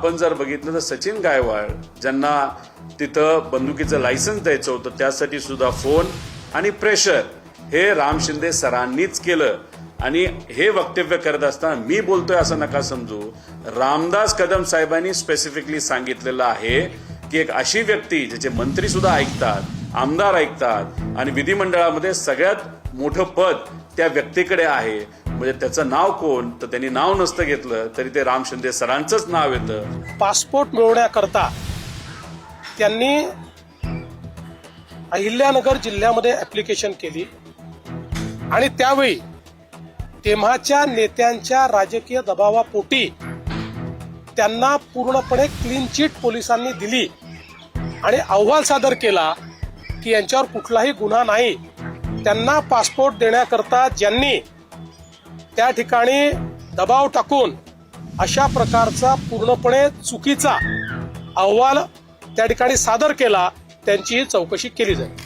आपण जर बघितलं तर सचिन गायवाड ज्यांना तिथं बंदुकीचं लायसन्स द्यायचं होतं त्यासाठी सुद्धा फोन आणि प्रेशर हे राम शिंदे सरांनीच केलं. आणि हे वक्तव्य करत असताना मी बोलतोय असं नका समजू. रामदास कदम साहेबांनी स्पेसिफिकली सांगितलेलं आहे की एक अशी व्यक्ती ज्याचे मंत्री सुद्धा ऐकतात आमदार ऐकतात आणि विधिमंडळामध्ये सगळ्यात मोठं पद त्या व्यक्तीकडे आहे. म्हणजे त्याचं नाव कोण? तर त्यांनी नाव नसतं घेतलं तरी ते राम शिंदे सरांचंच नाव येतं. पासपोर्ट मिळवण्याकरता त्यांनी अहिल्यानगर जिल्ह्यामध्ये ऍप्लिकेशन केली. आणि त्यावेळी तेव्हाच्या नेत्यांच्या राजकीय दबावापोटी त्यांना पूर्णपणे क्लीन चिट पोलिसांनी दिली. आणि अहवाल सादर केला की यांच्यावर कुठलाही गुन्हा नाही. त्यांना पासपोर्ट देण्याकरता ज्यांनी त्या ठिकाणी दबाव टाकून अशा प्रकारचा पूर्णपणे चुकीचा अहवाल त्या ठिकाणी सादर केला त्यांची चौकशी केली जाईल.